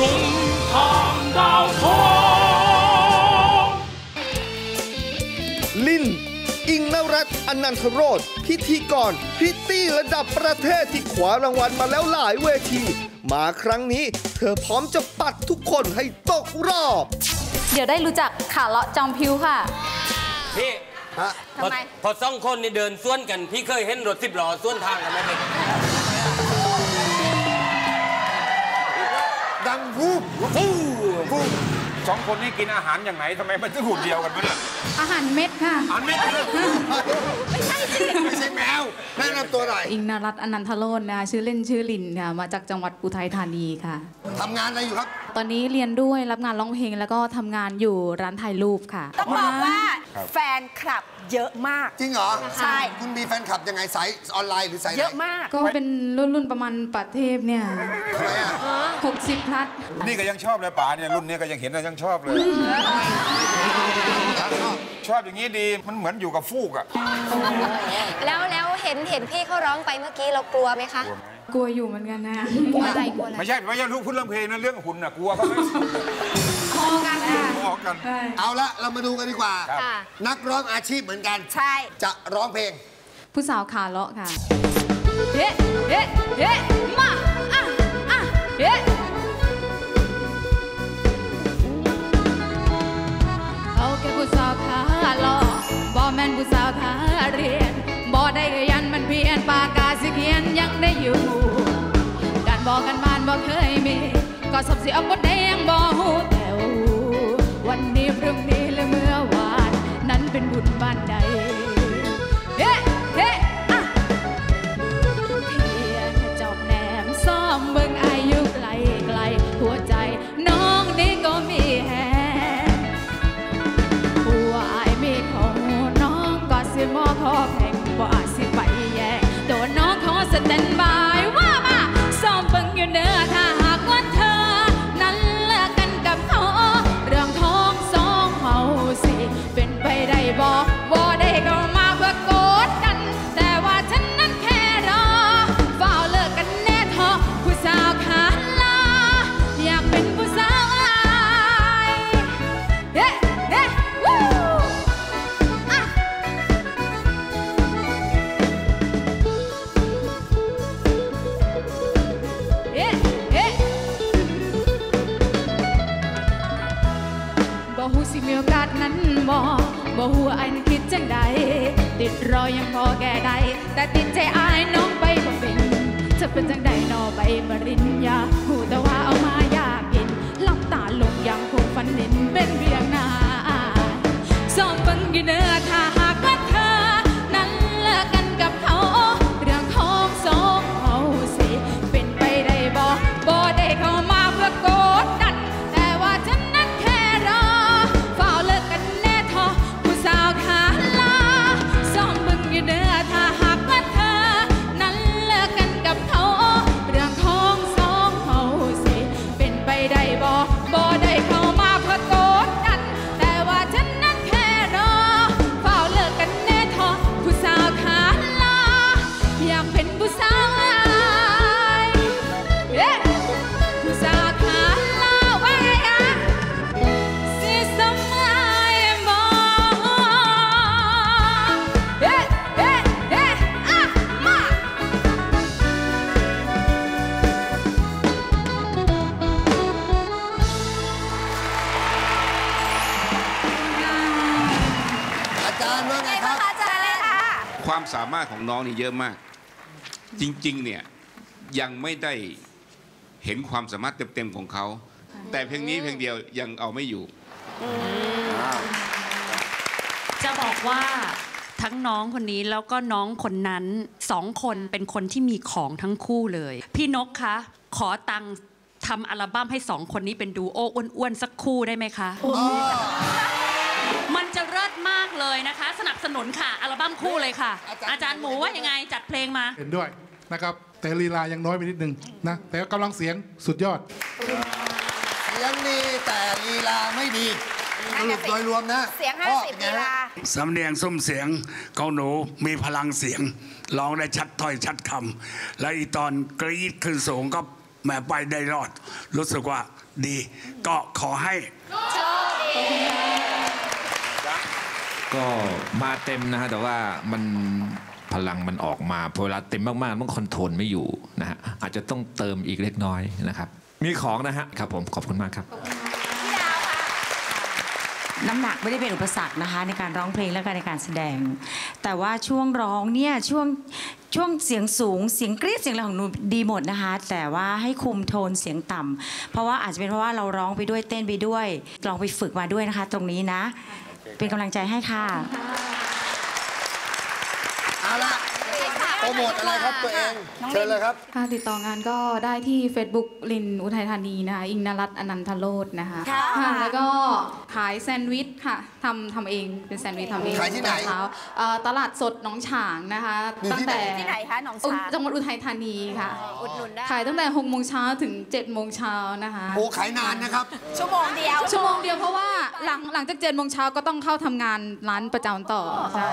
ชุมทางดาวทองลิน อิงนรัตน์อนันทโรธพิธีกรพริตตี้ระดับประเทศที่ขวารางวัลมาแล้วหลายเวที มาครั้งนี้ เธอพร้อมจะปัดทุกคนให้ตกรอบ เดี๋ยวได้รู้จักขาเลาะจอมพิวค่ะ พี่ฮะพอทำไม พอสองคนนี่เดินสวนกัน พี่เคยเห็นรถสิบล้อสวนทางกันไหมเป็นดังวูบฟู่วูบสองคนนี้กินอาหารอย่างไหนทำไมมันถึงหุ่นเดียวกันวะเนี่ยอาหารเม็ดค่ะ อาหารเม็ดเลยไม่ใช่ไม่ใช่แมวแนะนำตัวหน่อยอิงนรัตน์อนันทโรจน์นะชื่อเล่นชื่อลินค่ะมาจากจังหวัดอุทัยธานีค่ะทำงานอะไรอยู่ครับ ตอนนี้เรียนด้วยรับงานร้องเพลงแล้วก็ทำงานอยู่ร้านถ่ายรูปค่ะ ต้องบอกว่าแฟนคลับเยอะมาก จริงเหรอใช่ คุณมีแฟนคลับยังไงสายออนไลน์หรือสายไหนเยอะมาก ก็เป็นรุ่นรุ่นประมาณปัดเทพเนี่ยทำไมอะ60พลัด นี่ก็ยังชอบเลยป๋าเนี่ยรุ่นนี้ก็ยังเห็นนะยังชอบเลย ชอบอย่างนี้ดีมันเหมือนอยู่กับฟูกอะแล้วแล้วเห็นเห็นพี่เขาร้องไปเมื่อกี้เรากลัวไหมคะ กลัว อยู่เหมือนกันนะอะไรกลัวอะไรไม่ใช่ไม่ใช่ลูกพูดเรื่องเพลงนะเรื่องหุ่นน่ะกลัวเขาไหมพอกันค่ะออกกันใช่เอาละเรามาดูกันดีกว่าครับค่ะนักร้องอาชีพเหมือนกัน ใช่ จะร้องเพลง ผู้สาวขาเลาะค่ะเฮ้เฮ้เฮ้มาอะอะเฮ้ ก็สับสีเอาบดแดงบ่หูแต่ววันนี้พรุ่งนี้และเมื่อวาน นั้นเป็นบุญบ้านใด บ่หูสิมีโอกาสนั้นบ่บ่ฮู้ว่าอายนั้นคิดจังใดติดรอยังพอแก่ใดแต่ติดใจอายน้องไปบ่เป็นจะเป็นจังใดนอใบปริญญาหูต ความสามารถของน้องนี่เยอะมาก จริงๆเนี่ยยังไม่ได้เห็นความสามารถเต็มๆของเขา แต่เพลงนี้เพลงเดียวยังเอาไม่อยู่ จะบอกว่าทั้งน้องคนนี้แล้วก็น้องคนนั้นสองคนเป็นคนที่มีของทั้งคู่เลย พี่นกคะ ขอตังค์ทำอัลบั้มให้สองคนนี้เป็นดูโออ้วนๆสักคู่ได้ไหมคะ มันจะเลิศมากเลยนะคะ สนับสนุนค่ะ อัลบั้มคู่เลยค่ะ อาจารย์หมูว่ายังไงจัดเพลงมา เห็นด้วยนะครับ แต่ลีลายังน้อยไปนิดนึงนะ แต่กำลังเสียงสุดยอด เสียงดีแต่ลีลาไม่ดีสรุปโดยรวมนะ เสียงพ่อ50เป็นไงลีฮะลาสำเนียงซุ้มเสียงเขาหนูมีพลังเสียงร้องได้ชัดถ้อยชัดคำและอีตอนกรี๊ดขึ้นสูงก็แม่ไปได้รอด รู้สึกว่าดี ก็ขอให้ ก็มาเต็มนะฮะแต่ว่ามันพลังมันออกมาพอเวลาเต็มมากๆมันคอนโทรลไม่อยู่นะฮะอาจจะต้องเติมอีกเล็กน้อยนะครับ มีของนะฮะครับผมขอบคุณมากครับน้ำหนักไม่ได้เป็นอุปสรรคนะคะในการร้องเพลงและการในการแสดง แต่ว่าช่วงร้องเนี่ยช่วงช่วงเสียงสูงเสียงกรี๊ดเสียงอะไรของหนูดีหมดนะคะ แต่ว่าให้คุมโทนเสียงต่ำเพราะว่าอาจจะเป็นเพราะว่าเราร้องไปด้วยเต้นไปด้วยลองไปฝึกมาด้วยนะคะ ตรงนี้นะ เป็นกำลังใจให้ค่ะ เอาละ รโมทอะไรครับตัวเอง เชิญเลยครับค่ะติดต่องานก็ได้ที่ Facebook ลินอุทัยธานีนะคะ อิงนรัตน์อนันทโรจน์นะคะค่ะค่ะ แล้วก็ขายแซนด์วิชค่ะทำทำเองเป็นแซนด์วิชทำเองขายที่ไหน ตอนเช้าเอ่อตลาดสดหนองฉางนะคะ อยู่ตั้งที่ไหน แต่ที่ไหนคะหนองฉางยจังหวัดอุทัยธานีค่ะ อุดหนุนได้ ขายตั้งแต่6โมงเช้าถึง7โมงเช้านะคะ โอ้ขายนานนะครับ ชั่วโมงเดียว ชั่วโมงเดียวเพราะว่าหลังหลังจาก7โมงเช้าก็ต้องเข้าทำงานร้านประจำต่อใช่